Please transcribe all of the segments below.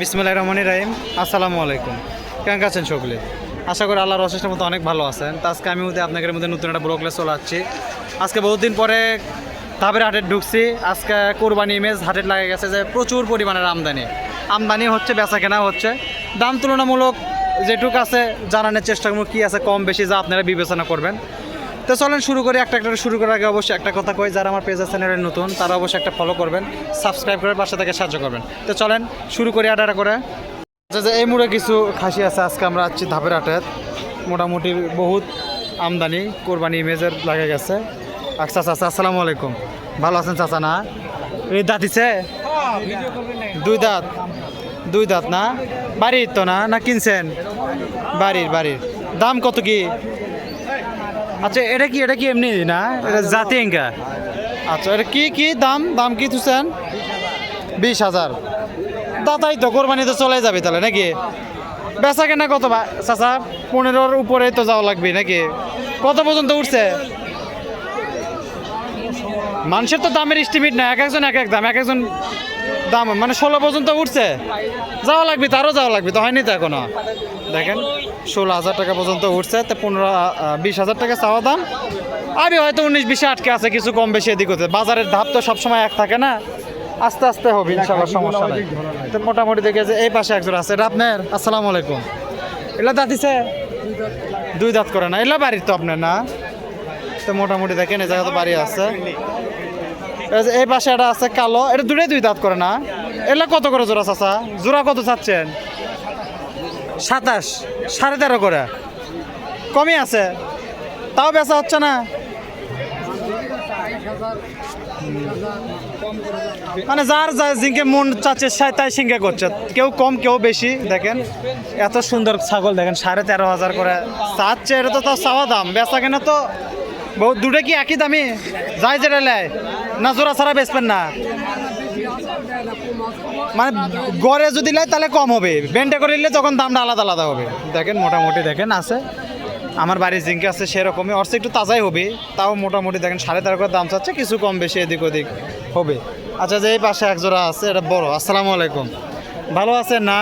বিসমুল্লাহ রহমান রাহিম। আসসালামু আলাইকুম। কেমন আছেন সকলে? আশা করি আল্লাহর অশেষের মতো অনেক ভালো আছেন। তো আজকে আমি মধ্যে আপনাদের মধ্যে নতুন একটা ব্লগলে চলে আজকে বহুদিন পরে ধাবের হাটে ঢুকছি। আজকে কোরবানি ইমেজ হাটে লাগে গেছে যে প্রচুর পরিমাণের আমদানি। আমদানি হচ্ছে বেচা কেনা হচ্ছে। দাম তুলনামূলক যেটুক আছে, জানানোর চেষ্টা করব কী আছে, কম বেশি, যা আপনারা বিবেচনা করবেন। তো চলেন শুরু করি, একটা একটা শুরু করার আগে অবশ্যই একটা কথা কই, যারা আমার পেজ চ্যানেলে নতুন, তারা অবশ্যই একটা ফলো করবেন সাবস্ক্রাইব করে পাশে থেকে সাহায্য করবেন। তো চলেন শুরু করি আটা করে। আচ্ছা যে এই মুড়ে কিছু খাসি আছে, আজকে আমরা আছি ধাপের হাটের মোটামুটি বহুত আমদানি, কোরবানি ইমেজের লাগে গেছে। আচ্ছা আচ্ছা আসসালামু আলাইকুম। ভালো আছেন চাচা না? এই দাঁতিছে দুই দাঁত। দুই দাঁত না? বাড়ির তো না? না কিনছেন? বাড়ির বাড়ির। দাম কত কি? আচ্ছা এটা কি এটা কি এমনি না? এটা জাতি এঙ্কা আচ্ছা এটা কি কি দাম? দাম কি তুছেন? বিশ হাজার। দাতাই তো কোরবানি তো চলে যাবে তাহলে, নাকি? বেচা কেনা কত চাচা, পনেরোর উপরে তো যাওয়া লাগবে, নাকি? কত পর্যন্ত উঠছে? মানুষের তো দামের এস্টিমেট না এক একজন এক এক দাম, এক একজন দাম মানে ষোলো পর্যন্ত উঠছে। যাওয়া লাগবে তারও যাওয়া লাগবে তো হয়নি তো এখনও। দেখেন ষোলো হাজার টাকা পর্যন্ত উঠছে তো পনেরো বিশ হাজার টাকা চাওয়া দাম। আমি হয়তো উনিশ বিশে আটকে আছে কিছু কম বেশি এদিক হতে বাজারের ধাপ তো সবসময় এক থাকে না। আস্তে আস্তে হবে ইনশাল্লাহ সমস্যা নাই। তো মোটামুটি দেখে যে এই পাশে একজন আছে এটা আপনার? আসসালামু আলাইকুম। এলা দাঁত দিছে? দুই দাঁত করে না এলা বাড়ির তো আপনার না? তো মোটামুটি দেখেন এই জায়গা তো বাড়ি আছে। এই পাশে একটা আছে কালো। এটা দুটোই দুই দাঁত করে না। এলা কত করে জোড়া চাচা? জোড়া কত চাচ্ছেন? সাতাশ। সাড়ে তেরো করে। কমই আছে। তাও বেচা হচ্ছে না। মানে যার যা জিঙ্কে মন চাচ্ছে তাই সিঙ্গে করছে। কেউ কম, কেউ বেশি, দেখেন। এত সুন্দর ছাগল, দেখেন, সাড়ে তেরো হাজার করে। চাচ্ছে, এটা তো তাও চাওয়া দাম। বেচা কেনা তো বহুত দুটো কি একই দামি? যাই যেটা লেয়। না, জোড়া ছাড়া বেচবেন না। মানে গড়ে যদি লেয়, তাহলে কম হবে। বেন্টে করে নিলে তখন দামটা আলাদা আলাদা হবে। দেখেন, মোটামুটি দেখেন আছে। আমার বাড়ির জিঙ্কে আছে সেরকমই। অর্থ একটু তাজাই হবে। তাও মোটামুটি দেখেন, সাড়ে তেরো করে দাম চাচ্ছে। কিছু কম বেশি এদিক ওদিক হবে। আচ্ছা যে এই পাশে এক জোড়া আছে, এটা বড়। আসসালামু আলাইকুম। ভালো আছেন না?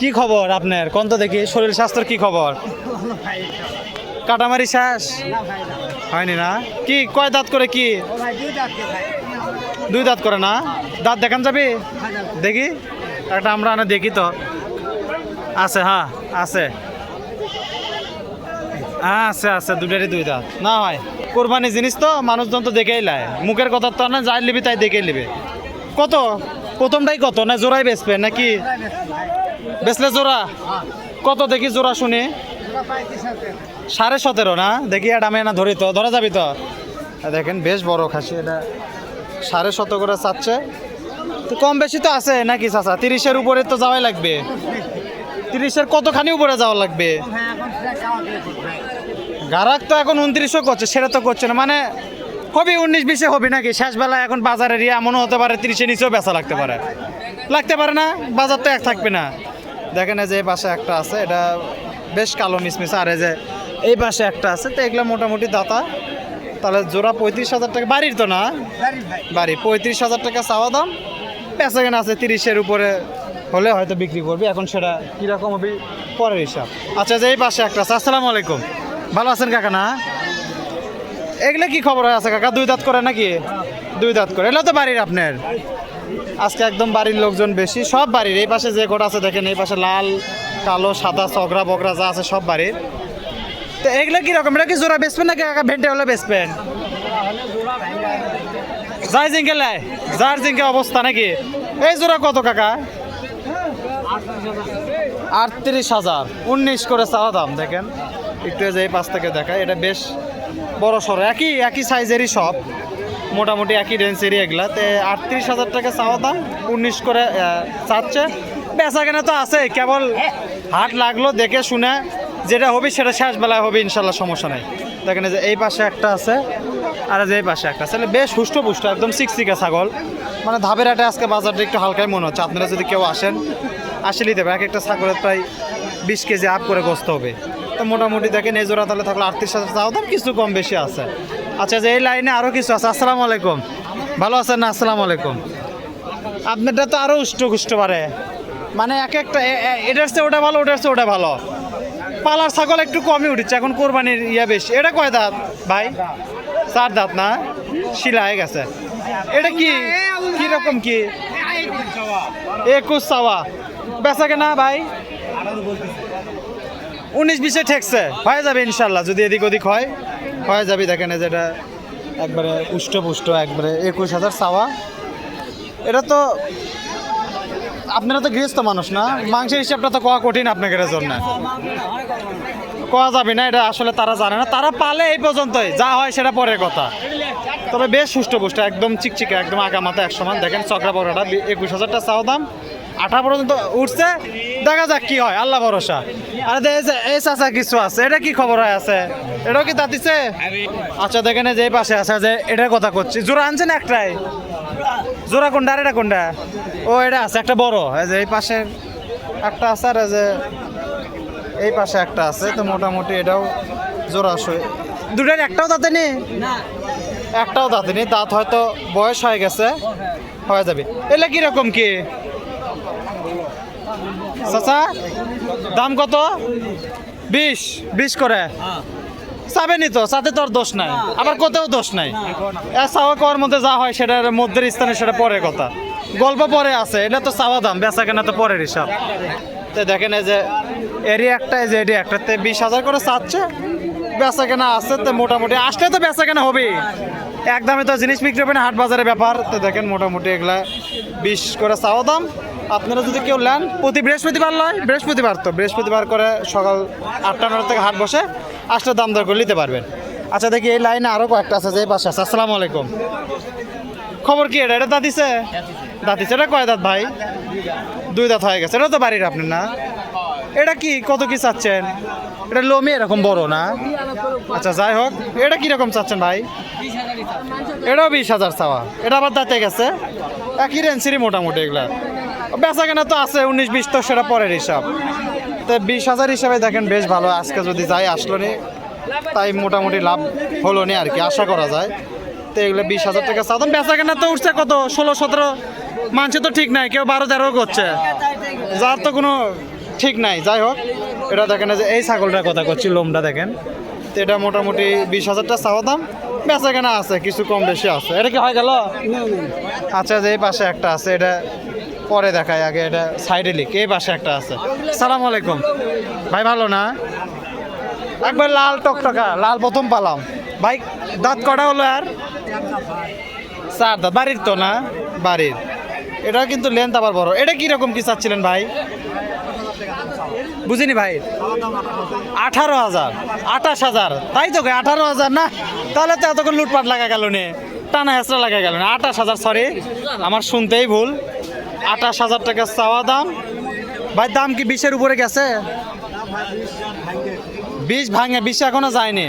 কি খবর আপনার? কোন তো দেখি, শরীর স্বাস্থ্যের কি খবর? কাটামারি শেষ? হয়নি না? কি কয় দাঁত করে কি? দুই দাঁত করে না? দাঁত দেখান যাবি? দেখি। একটা আমরা না দেখি তো। আছে হ্যাঁ আছে। হ্যাঁ আছে আছে দুটারই দুই দাঁত। না হয় কোরবানি জিনিস তো মানুষজন তো দেখেই লায়। মুখের কথা তো না যাই লিবি তাই দেখেই লিবে। কত? প্রথমটাই কত? না জোড়াই বেচবে নাকি? বেচলে জোড়া? কত দেখি জোড়া শুনি? সাড়ে সতেরো না? দেখি এটা আমি না ধরি তো, ধরা যাবি তো। দেখেন, বেশ বড় খাসি এটা। সাড়ে শত করে চাচ্ছে। তো কম বেশি তো আছে নাকি চাচা? তিরিশের উপরে তো যাওয়াই লাগবে। তিরিশের কতখানি উপরে যাওয়া লাগবে? গারাক তো এখন উনত্রিশও করছে, সেটা তো করছে না। মানে হবে উনিশ বিশে হবে নাকি? শেষবেলা এখন বাজারের ইয়ে এমনও হতে পারে তিরিশে নিচেও বেচা লাগতে পারে। লাগতে পারে না? বাজার তো এক থাকবে না। দেখেন যে পাশে একটা আছে, এটা বেশ কালো মিসমিস। আর এই যে এই পাশে একটা আছে তো এগুলো মোটামুটি দাতা। তাহলে জোড়া পঁয়ত্রিশ হাজার টাকা। বাড়ির তো না? বাড়ি। পঁয়ত্রিশ হাজার টাকা চাওয়া দাম। বেচা কেনা আছে তিরিশের উপরে হলে হয়তো বিক্রি করবি। এখন সেটা কীরকম হবে পরের হিসাব। আচ্ছা যে এই পাশে একটা আছে। আসসালামু আলাইকুম। ভালো আছেন কাকা না? এগুলো কি খবর আছে কাকা? দুই দাঁত করে নাকি? দুই দাঁত করে। এগুলো তো বাড়ির আপনার। আজকে একদম বাড়ির লোকজন বেশি। সব বাড়ির। এই পাশে যে গোটা আছে দেখেন এই পাশে লাল কালো সাদা চকরা বকরা যা আছে সব বাড়ির। তো এগুলো কি রকম? এটা কি জোড়া বেচবেন নাকি কাকা ভেন্টে হলে বেচবেন? যাই জিঙ্কে লাই যার জিঙ্কে অবস্থা নাকি? এই জোড়া কত কাকা? আটত্রিশ হাজার। উনিশ করে চাওয়া দাম, দেখেন। একটু যে পাশ থেকে দেখায়, এটা বেশ বড় সড়ো একই একই সাইজেরই সব। মোটামুটি একই রেঞ্জেরই এগুলা। তো আটত্রিশ হাজার টাকা চাওয়া দাম, উনিশ করে চাচ্ছে। বেচা কেনা তো আছে, কেবল হাট লাগল দেখে শুনে যেটা হবে সেটা শেষ বেলায় হবে, ইনশাল্লাহ সমস্যা নেই। দেখেন যে এই পাশে একটা আছে, আর যে এই পাশে একটা আছে। বেশ হুষ্ট পুষ্ট, একদম সিক্সিকা ছাগল। মানে ধাবের হাটে আজকে বাজারটা একটু হালকাই মনে হচ্ছে। আপনারা যদি কেউ আসেন, আসলেই দেবে এক একটা ছাগলের প্রায় বিশ কেজি আপ করে গোস্ত হবে। তো মোটামুটি দেখেন এই জোড়া তাহলে থাকলে আটত্রিশ হাজার চাও দাম কিছু কম বেশি আছে। আচ্ছা যে এই লাইনে আরও কিছু আছে, আসসালামু আলাইকুম। ভালো আছেন? না আসসালামু আলাইকুম। আপনারটা তো আরও উষ্ট কুষ্ট পারে। মানে এক একটা এটার চেয়ে ওটা ভালো, ওটার চেয়ে ওটা ভালো। পালার ছাগল একটু কমই উঠেছে, এখন কোরবানির ইয়া বেশি। এটা কয় দাঁত ভাই? চার দাঁত না? শিলা হয়ে গেছে। এটা কি? কি রকম কি? একুশ চাওয়া। বেচা কেনা ভাই? উনিশ বিশে ঠেকছে। হয়ে যাবে ইনশাল্লাহ, যদি এদিক ওদিক হয়। হয়ে যাবে দেখেন যেটা একবারে উষ্ট পুষ্ট একবারে একুশ হাজার চাওয়া। এটা তো আপনারা তো গৃহস্থ মানুষ না? মাংসের হিসাবটা তো কোয়া কঠিন আপনাদের জন্য। কোয়া যাবে না, এটা আসলে তারা জানে না। তারা পালে এই পর্যন্তই, যা হয় সেটা পরের কথা। তবে বেশ সুষ্ঠু পুষ্ট একদম চিকচিকে, একদম আগামাতে এক সমান দেখেন চকরা পরোটা একুশ হাজারটা চাও দাম। আঠা পর্যন্ত উঠছে, দেখা যাক কি হয়, আল্লাহ ভরসা। আরে এই চাচা কিছু আছে, এটা কি খবর হয় আছে? এটাও কি তাতিছে আচ্ছা দেখেন যে পাশে আছে, যে এটার কথা করছি। জোড়া আনছেন একটাই? জোড়া কোনটা? আর এটা কোনটা? ও, এটা আছে, একটা বড়। এই যে এই পাশে একটা আছে, আর যে এই পাশে একটা আছে, তো মোটামুটি এটাও জোড়া দুটার একটাও দাঁতে নেই? একটাও দাঁতে নেই, দাঁত হয়তো বয়স হয়ে গেছে, হয়ে যাবে। এলে কীরকম কি? চাচা, দাম কত? বিশ বিশ করে। চাবেনি তো সাথে তোর দোষ নাই। আবার কোথাও দোষ নাই। চাওয়া করার মধ্যে যা হয় সেটার মধ্যের স্থানে সেটা পরের কথা। গল্প পরে আছে, এটা তো চাওয়া দাম, বেচা কেনা তো পরের হিসাব। তো দেখেন এই যে এরি একটা যে এরি একটাতে বিশ হাজার করে চাচ্ছে, বেচা কেনা আছে তো মোটামুটি, আসলে তো বেচা কেনা হবেই। একদমই তো জিনিস বিক্রি হবে না, হাট বাজারের ব্যাপার। তো দেখেন মোটামুটি এগুলা বিশ করে চাওয়া দাম। আপনারা যদি কেউ নেন, প্রতি বৃহস্পতিবার লয়, বৃহস্পতিবার তো, বৃহস্পতিবার করে সকাল আটটা নটা থেকে হাট বসে আসলে দাম দর করে নিতে পারবেন। আচ্ছা দেখি এই লাইনে আরও কয়েকটা আছে, যে এই পাশে আছে। আসসালামু আলাইকুম। খবর কি এটা? এটা দাঁতিছে দাঁতিছে এটা কয় দাঁত ভাই? দুই দাঁত হয়ে গেছে। এটা তো বাড়ির আপনার না? এটা কি? কত কি চাচ্ছেন? এটা লোমি এরকম বড় না? আচ্ছা যাই হোক। এটা কীরকম চাচ্ছেন ভাই? এটাও বিশ হাজার চাওয়া। এটা আবার দাঁতে গেছে? একই রেঞ্চিরই মোটামুটি এগুলা। বেচা কেনা তো আছে, উনিশ, বিশ তো সেটা পরের হিসাব। তো বিশ হাজার হিসাবে দেখেন বেশ ভালো, আজকে যদি যাই আসলো নি তাই মোটামুটি লাভ হলো নি আর কি, আশা করা যায়। তো এগুলো বিশ হাজার টাকা চাওতাম বেচা কেনা তো উঠছে কত, ষোলো, সতেরো, মানছে তো ঠিক নাই, কেউ বারো তেরো করছে। যার তো কোনো ঠিক নাই, যাই হোক, এটা দেখেন যে এই ছাগলটার কথা করছি, লোমটা দেখেন। তো এটা মোটামুটি বিশ হাজারটা চাওয়া দাম বেচা কেনা আছে, কিছু কম বেশি আছে। এটা কি হয়ে গেল? আচ্ছা যে এই পাশে একটা আছে, এটা পরে দেখায় আগে এটা সাইডে লিখ, এই পাশে একটা আছে। সালাম আলাইকুম। ভাই, ভালো না? একবার লাল টকটকা, লাল প্রথম পালাম। ভাই, দাঁত কটা হলো আর? চার দাঁত, বাড়ির তো না? বাড়ির। এটা কিন্তু লেন্থ আবার বড়। এটা কীরকম কি চাচ্ছিলেন ভাই? বুঝিনি ভাই। আঠারো হাজার, আঠাশ হাজার। তাই তো আঠারো হাজার না? তাহলে তো এতক্ষণ লুটপাট লাগা গেল নে। টানা হেঁচড়া লাগা গেল না। আঠাশ হাজার সরি আমার শুনতেই ভুল। আঠাশ হাজার টাকা চাওয়া দাম। ভাই, দাম কি বিশের উপরে গেছে? বিশ ভাঙে, বিশ এখনও যায়নি।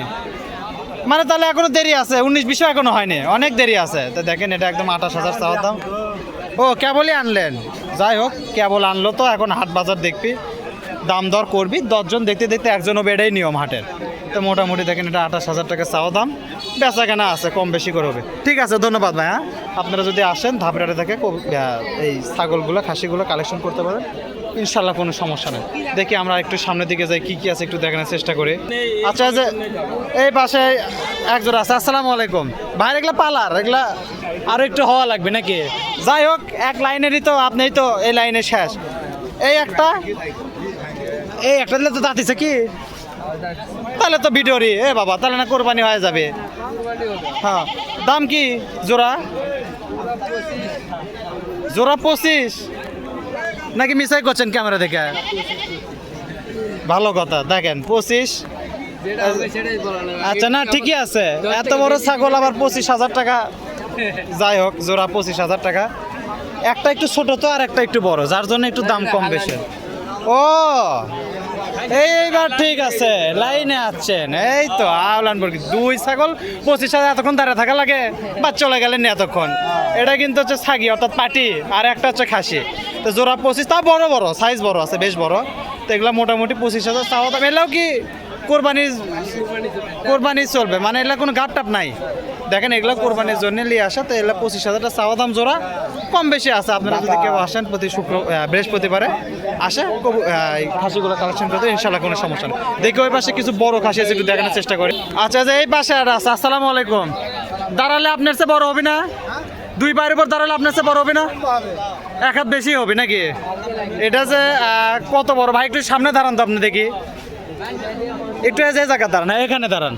মানে তাহলে এখনও দেরি আছে, উনিশ বিশও এখনও হয়নি। অনেক দেরি আছে। তো দেখেন, এটা একদম আঠাশ হাজার চাওয়া দাম। ও, কেবলই আনলেন? যাই হোক, কেবল আনলো তো, এখন হাট বাজার দেখবি। দাম দর করবি। দশজন দেখতে দেখতে একজনও বেড়েই নিয়ম হাটের। তো মোটামুটি দেখেন, এটা আঠাশ হাজার টাকা চাওয়া দাম। বেচা কেনা আছে কম বেশি করে হবে। ঠিক আছে ধন্যবাদ ভাই হ্যাঁ আপনারা যদি আসেন ধাপড়াটে থেকে এই ছাগলগুলো খাসিগুলো কালেকশন করতে পারেন। ইনশাল্লাহ কোনো সমস্যা নেই। দেখি আমরা একটু সামনের দিকে যাই কি কি আছে একটু দেখানোর চেষ্টা করি। আচ্ছা যে এই পাশে একজোড়া আছে আসসালামু আলাইকুম। ভাই এগুলা পালার এগুলা আরও একটু হওয়া লাগবে নাকি? যাই হোক এক লাইনেরই তো আপনি তো এই লাইনে শেষ। এই একটা এই একটা দিলে তো দাঁতিছে কি? তাহলে তো ভিডিওরই। এ বাবা, তাহলে না কোরবানি হয়ে যাবে। হ্যাঁ দাম কি জোড়া? জোড়া পঁচিশ। নাকি মিসাই করছেন ক্যামেরা দেখে? ভালো কথা, দেখেন, পঁচিশ। আচ্ছা না, ঠিকই আছে। এত বড় ছাগল আবার পঁচিশ হাজার টাকা। যাই হোক, জোড়া পঁচিশ হাজার টাকা। একটা একটু ছোট তো, আর একটা একটু বড়, যার জন্য একটু দাম কম বেশি। ও! এইবার ঠিক আছে, লাইনে আছেন। এই তো আওলান বর্গি দুই ছাগল, পঁচিশ হাজার এতক্ষণ দাঁড়া থাকা লাগে, বা চলে গেলেন এতক্ষণ। এটা কিন্তু হচ্ছে ছাগি, অর্থাৎ পাটি, আর একটা হচ্ছে খাসি। তো জোড়া পঁচিশ তা বড় বড় সাইজ বড় আছে, বেশ বড়। তো এগুলো মোটামুটি পঁচিশ হাজার চাওয়া তো এলাও কি কোরবানি কোরবানি চলবে। মানে এগুলা কোনো গাপ টাপ নাই। দেখেন এগুলো কোরবানির জন্য নিয়ে আসা তো এগুলো পঁচিশ হাজারটা চাওয়া দাম জোড়া। কম বেশি আছে আপনারা যদি কেউ আসেন প্রতি শুক্র বৃহস্পতিবারে আসে খাসিগুলো কালেকশন করতে ইনশাল্লাহ কোনো সমস্যা নেই। দেখি ওই পাশে কিছু বড় খাসি আছে একটু দেখানোর চেষ্টা করি। আচ্ছা যে এই পাশে আর আছে আসসালামু আলাইকুম। দাঁড়ালে আপনার চেয়ে বড় হবে না? দুই পায়ের উপর দাঁড়ালে আপনার চেয়ে বড় হবে না? এক হাত বেশি হবে নাকি? এটা যে কত বড়? ভাই একটু সামনে দাঁড়ান তো আপনি দেখি। একটু যে জায়গা দাঁড়ান হ্যাঁ, এখানে দাঁড়ান।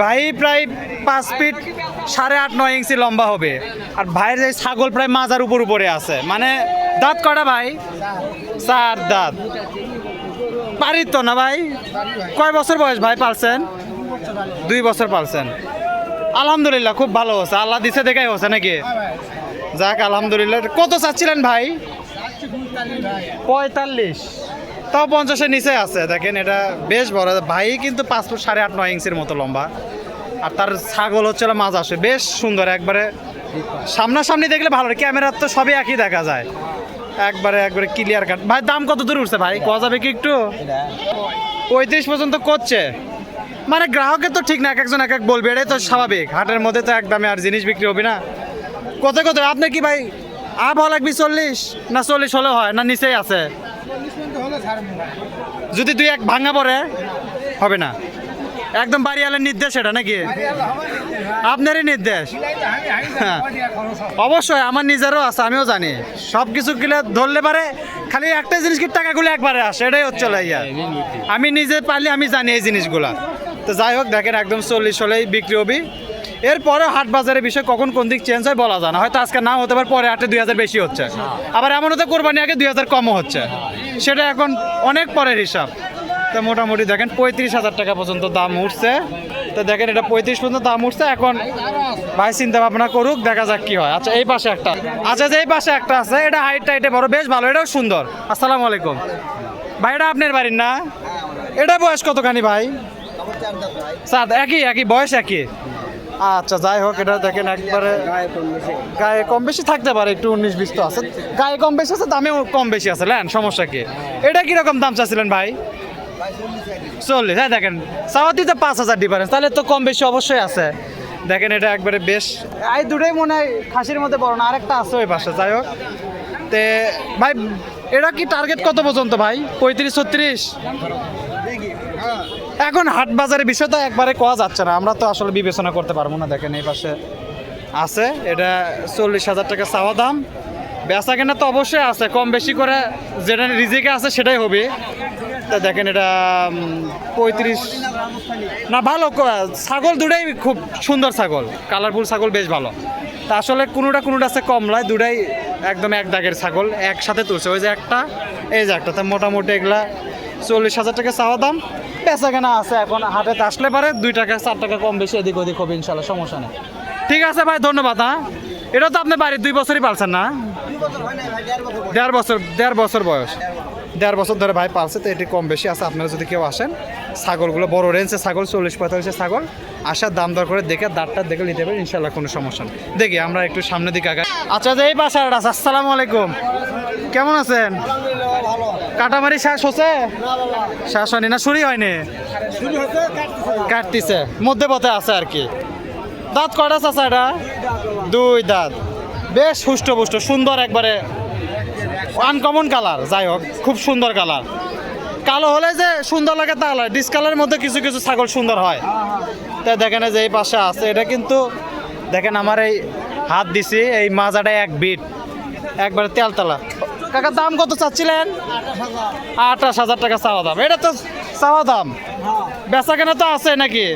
ভাই প্রায় পাঁচ ফিট সাড়ে আট নয় ইঞ্চি লম্বা হবে। আর ভাইয়ের যে ছাগল প্রায় মাজার উপর উপরে আছে। মানে দাঁত কটা ভাই? চার দাঁত। পারিত তো না ভাই? কয় বছর বয়স ভাই পালছেন? দুই বছর পালছেন। আলহামদুলিল্লাহ খুব ভালো হচ্ছে আল্লাহ দিছে দেখাই হচ্ছে নাকি? যাক আলহামদুলিল্লাহ। কত চাচ্ছিলেন ভাই? পঁয়তাল্লিশ। তাও পঞ্চাশের নিচে আছে, দেখেন এটা বেশ বড়। ভাই কিন্তু পাঁচ ফুট সাড়ে আট, নয় ইঞ্চির মতো লম্বা। আর তার ছাগল হচ্ছে মাছ আসে, বেশ সুন্দর একবারে। সামনাসামনি দেখলে ভালো ক্যামেরার তো সবই একই দেখা যায়। একবারে একবারে ক্লিয়ার কাট ভাই, দাম কত দূর উঠছে ভাই? কোয়া যাবে কি একটু? পঁয়ত্রিশ পর্যন্ত করছে। মানে গ্রাহকের তো ঠিক না, এক একজন এক এক বলবে, এটাই তো স্বাভাবিক। হাটের মধ্যে তো এক দামে আর জিনিস বিক্রি হবে না। কত কত আপনি কি ভাই, আ ভালো লাগবে চল্লিশ? না চল্লিশ হলে হয়, না নিচেই আছে? যদি দুই এক ভাঙা পড়ে, হবে না। একদম বাড়িওয়ালার নির্দেশ এটা নাকি? আপনারই নির্দেশ? হ্যাঁ। অবশ্যই, আমার নিজেরও আছে, আমিও জানি। সব কিছু গেলে ধরলে পারে, খালি একটা জিনিস কি টাকাগুলো একবারে আসে, এটাই হচ্ছে লাইয়া আমি নিজে পারলে আমি জানি এই জিনিসগুলা। তো যাই হোক, দেখেন একদম চল্লিশ হলেই বিক্রি হবি। এরপরে হাট বাজারের বিষয় কখন কোন দিক চেঞ্জ হয় বলা যায় না। হয়তো আজকে না হতে পারে, পরে হাটে দুই হাজার বেশি হচ্ছে। আবার এমন হতে কোরবানি আগে দুই হাজার কমও হচ্ছে। সেটা এখন অনেক পরের হিসাব। তো মোটামুটি দেখেন, পঁয়ত্রিশ হাজার টাকা পর্যন্ত দাম উঠছে। তো দেখেন এটা পঁয়ত্রিশ পর্যন্ত দাম উঠছে। এখন ভাই, চিন্তা ভাবনা করুক, দেখা যাক কি হয়। আচ্ছা এই পাশে একটা। আচ্ছা যে এই পাশে একটা আছে, এটা হাইট টাইটে বড়, বেশ ভালো, এটাও সুন্দর। আসসালামু আলাইকুম। ভাই, এটা আপনার বাড়ির না? এটা বয়স কতখানি ভাই? সাত একই একই, বয়স একই। আচ্ছা যাই হোক, এটা দেখেন একবারে গায়ে কম বেশি থাকতে পারে, একটু উনিশ, বিশ তো আছে। গায়ে কম বেশি আছে, দামেও কম বেশি আছে লেন সমস্যা কি? এটা কীরকম দাম চাচ্ছিলেন ভাই? চল্লিশ হ্যাঁ দেখেন চাওয়াতি তো পাঁচ হাজার ডিফারেন্স তাহলে তো কম বেশি অবশ্যই আছে। দেখেন, এটা একবারে বেশ, এই দুটোই মনে হয় খাসির মধ্যে বড় না, আরেকটা আছে ওই পাশে, যাই হোক। তে, ভাই, এটা কি টার্গেট কত পর্যন্ত ভাই? পঁয়ত্রিশ, ছত্রিশ? এখন হাট বাজারের বিষয় তো একবারে কোয়া যাচ্ছে না। আমরা তো আসলে বিবেচনা করতে পারব না, দেখেন এই পাশে আছে। এটা চল্লিশ হাজার টাকা চাওয়া দাম। বেচা কেনা তো অবশ্যই আছে, কম বেশি করে যেটা রিজিকে আছে সেটাই হবে। তা দেখেন এটা পঁয়ত্রিশ না, ভালো ছাগল দুটাই খুব সুন্দর ছাগল। কালারফুল ছাগল বেশ ভালো। তা আসলে কোনোটা কোনোটা আছে কমলায়, দুটাই একদম এক দাগের ছাগল, একসাথে তুলছে। ওই যে একটা, এই যে একটা, তা মোটামুটি এগুলা চল্লিশ হাজার টাকা চাওয়া দাম। বেচা কেনা আছে এখন হাটে আসলে পারে, দুই টাকা, চার টাকা কম বেশি, এদিক ওদিক হবে ইনশাল্লাহ সমস্যা নেই। ঠিক আছে ভাই, ধন্যবাদ হ্যাঁ। এটা তো আপনি বাড়ির দুই বছরই পালছেন না? দেড় বছর দেড় বছর বয়স। দেড় বছর ধরে ভাই পালছে, তো এটি কম বেশি আছে, আপনারা যদি কেউ আসেন, ছাগলগুলো বড় রেঞ্জের ছাগল, চল্লিশ পঁয়তাল্লিশের ছাগল, আসার দাম দর করে দেখে, দাঁতটা দেখে নিতে পারেন ইনশাল্লাহ কোনো সমস্যা নেই। দেখি, আমরা একটু সামনের দিকে আগে আচ্ছা যে এই বাসার আসসালামু আলাইকুম। কেমন আছেন? কাটামারি শেষ হচ্ছে? শেষ হয়নি না শুরু হয়নি? কাটতিছে, মধ্যে পথে আছে আর কি। দাঁত কটা আছে এটা? দুই দাঁত। বেশ হুষ্ট সুন্দর একবারে আনকমন কালার যাই হোক, খুব সুন্দর কালার কালো হলে যে সুন্দর লাগে তা নয় ডিসকালারের মধ্যে কিছু কিছু ছাগল সুন্দর হয়। তাই দেখেন যে এই পাশে আছে, এটা কিন্তু দেখেন আমার এই হাত দিছি, এই মাজাটা এক বিট, একবারে তেলতলা। কাকা, দাম কত চাচ্ছিলেন? আঠাশ হাজার টাকা চাওয়া দাম। এটা তো চাওয়া দাম। বেচা কেনা তো আছে নাকি?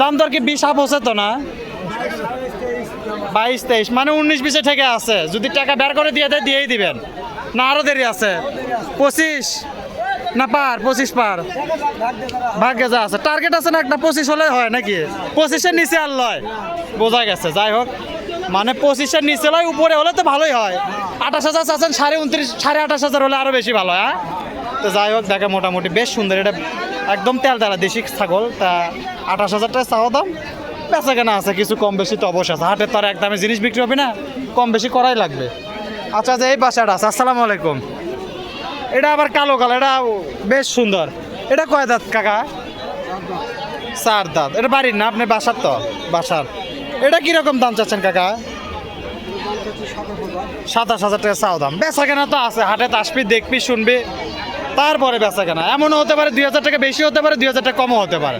দাম দর কি বিশ আপ হচ্ছে তো না? বাইশ, তেইশ। মানে উনিশ বিশে থেকে আছে। যদি টাকা বের করে দিয়ে দেয়, দিয়েই দিবেন। না আরও দেরি আছে। পঁচিশ? না, পার, পঁচিশ পার। ভাগ্যে যা আছে। টার্গেট আছে না একটা পঁচিশ হলে হয় নাকি? পঁচিশের নিচে আর লয়। বোঝা গেছে। যাই হোক। মানে পঁচিশের নিচে লয়, উপরে হলে তো ভালোই হয়। আঠাশ হাজার চাচ্ছেন, সাড়ে উনত্রিশ, সাড়ে আঠাশ হাজার হলে আরও বেশি ভালো হ্যাঁ? তো যাই হোক, দেখে মোটামুটি বেশ সুন্দর। এটা একদম তেল তেলা দেশি ছাগল, তা আঠাশ হাজার টাকা চাওয়া দাম। বেচা কেনা আছে, কিছু কম বেশি তো অবশ্য আছে। হাটের তো আর একদমে জিনিস বিক্রি হবে না, কম বেশি করাই লাগবে। আচ্ছা যে এই বাসাটা আছে আসসালামু আলাইকুম। এটা আবার কালো কালো এটা বেশ সুন্দর। এটা কয় দাঁত, কাকা? চার দাঁত। এটা বাড়ির না আপনি বাসার তো? বাসার। এটা কীরকম দাম চাচ্ছেন কাকা? সাতাশ হাজার টাকা চাও দাম। বেচা কেনা তো আছে, হাটে আসবি, দেখবি, শুনবি। তারপরে বেচা কেনা এমনও হতে পারে দুই হাজার টাকা বেশি হতে পারে, দুই হাজার টাকা কমও হতে পারে।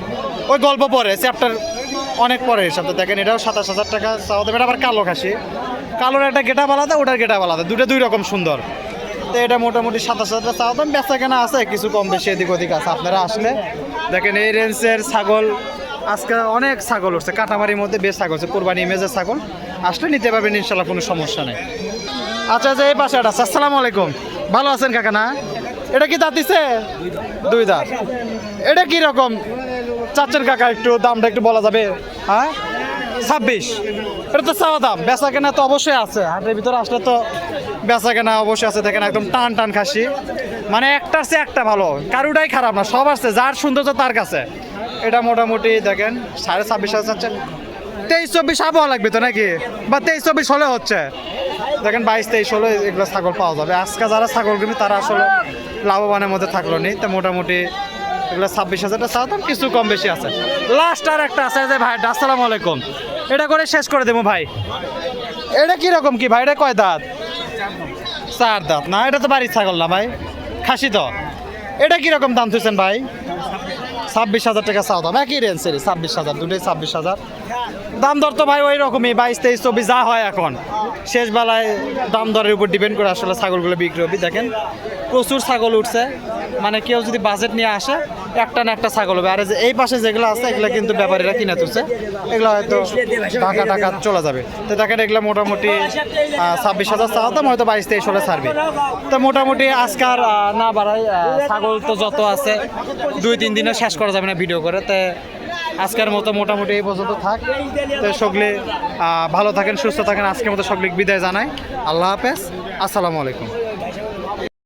ওই গল্প পরে চ্যাপ্টার অনেক পরে হিসাবে দেখেন, এটাও সাতাশ হাজার টাকা চাও দাম। এটা আবার কালো খাসি। কালোর একটা গেটা আলাদা ওটার গেটা আলাদা দুটো দুই রকম সুন্দর। তো এটা মোটামুটি সাতাশ হাজার টাকা চাও দাম। বেচা কেনা আছে, কিছু কম বেশি, এদিক ওদিক আছে। আপনারা আসলে দেখেন, এই রেঞ্জের ছাগল আজকে অনেক ছাগল উঠছে কাটামারির মধ্যে বেশ ছাগল আছে কোরবানি ইমেজের ছাগল। আসলে নিতে পারবেন ইনশাল্লাহ কোনো সমস্যা নেই। আচ্ছা যে এই পাশে আছে, আসসালামু আলাইকুম। ভালো আছেন কাকা না? এটা কি দাঁত দিছে? দুই দাঁত। এটা কি রকম? চাচ্ছেন কাকা, একটু দামটা একটু বলা যাবে? হ্যাঁ? ছাব্বিশ। এটা তো চাওয়া দাম, বেচা কেনা তো অবশ্যই আছে। হাটের ভিতরে আসলে তো বেচা কেনা অবশ্যই আছে, দেখেন একদম টান টান খাসি। মানে একটার চেয়ে একটা ভালো, কারুটাই খারাপ না, সব আসছে, যার সৌন্দর্য তার কাছে। এটা মোটামুটি দেখেন, সাড়ে ছাব্বিশ হাজার তেইশ চব্বিশ আবহাওয়া লাগবে তো নাকি? বা তেইশ চব্বিশ হলে হচ্ছে। দেখেন বাইশ, তেইশ হলে এগুলো ছাগল পাওয়া যাবে। আজকে যারা ছাগল কিনবে তারা আসলে লাভবানের মধ্যে থাকল নি। তো মোটামুটি এগুলো ছাব্বিশ হাজারটা চাও দাম, কিছু কম বেশি আছে। লাস্ট আর একটা আছে যে ভাই আসসালামু আলাইকুম। এটা করে শেষ করে দেবো ভাই। এটা কীরকম কি ভাই? এটা কয় দাঁত? চার দাঁত। না, এটা তো বাড়ির ছাগল না ভাই। খাসি তো। এটা কীরকম দাম তুলছেন ভাই? ছাব্বিশ হাজার টাকা চাওয়া দাম। একই রেঞ্জের ছাব্বিশ হাজার দুটোই ছাব্বিশ হাজার। দাম দর তো ভাই ওই রকমই, বাইশ তেইশ চব্বিশ যা হয় এখন। শেষ বেলায় দাম দরের উপর ডিপেন্ড করে আসলে ছাগলগুলো বিক্রি হবে। দেখেন, প্রচুর ছাগল উঠছে। মানে কেউ যদি বাজেট নিয়ে আসে, একটা না একটা ছাগল হবে। আর এই যে এই পাশে যেগুলো আছে, এগুলো কিন্তু ব্যাপারীরা কিনে তুলছে। এগুলো হয়তো ঢাকা টাকা চলে যাবে। তো দেখেন, এগুলো মোটামুটি ছাব্বিশ হাজার চাওয়াতাম হয়তো বাইশ তেইশ হলে ছাড়বে। তো মোটামুটি আজকার না বাড়াই ছাগল তো যত আছে, দুই তিন দিনে শেষ করা যাবে না ভিডিও করে। তো আজকের মতো মোটামুটি এই পর্যন্ত থাক। তো সকলে ভালো থাকেন, সুস্থ থাকেন। আজকের মতো সকলে বিদায় জানাই। আল্লাহ হাফেজ। আসসালামু আলাইকুম।